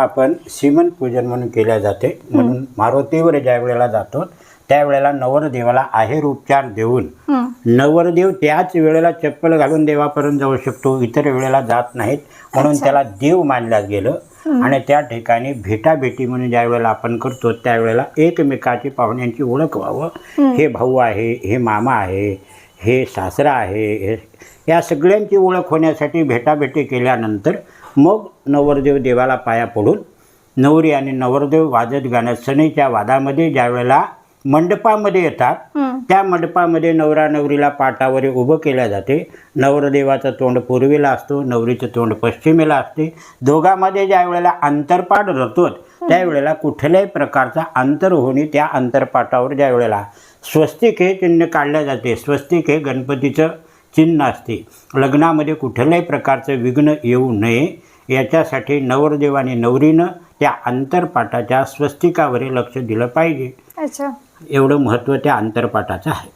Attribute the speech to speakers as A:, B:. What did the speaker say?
A: आपण सीमन पूजन म्हणून केल्या जाते. म्हणून मारुतीवर ज्या वेळेला जातो त्यावेळेला नवरदेवाला आहेर उपचार देऊन. नवरदेव त्याच वेळेला चप्पल घालून देवापर्यंत जाऊ शकतो इतर वेळेला जात नाहीत. म्हणून त्याला देव मानलं गेलं. आणि त्या ठिकाणी भेटाभेटी म्हणून ज्या वेळेला आपण करतो त्यावेळेला एकमेकाची पाहुण्यांची ओळख व्हावं. हे भाऊ आहे हे मामा आहे हे सासरा आहे हे या सगळ्यांची ओळख होण्यासाठी भेटाभेटी केल्यानंतर मग नवरदेव देवाला पाया पडून नवरी आणि नवरदेव वाजत गाण्यात सणीच्या वादामध्ये ज्या वेळेला मंडपामध्ये येतात. त्या मंडपामध्ये नवरा नवरीला पाटावर उभं केल्या जाते. नवरदेवाचं तोंड पूर्वेला असतो नवरीचं तोंड पश्चिमेला असते. दोघांमध्ये ज्या वेळेला अंतरपाठ रचतो त्यावेळेला कुठल्याही प्रकारचा अंतर होणे त्या अंतरपाठावर ज्या वेळेला स्वस्तिक हे चिन्ह काढल्या जाते. स्वस्तिक हे गणपतीचं चिन्ह असते लग्नामध्ये कुठल्याही प्रकारचं विघ्न येऊ नये. याच्यासाठी नवरदेव आणि नवरीनं त्या अंतरपाठाच्या स्वस्तिकावर लक्ष दिलं पाहिजे.
B: अच्छा.
A: एवढं महत्त्व त्या अंतरपाठाचं आहे.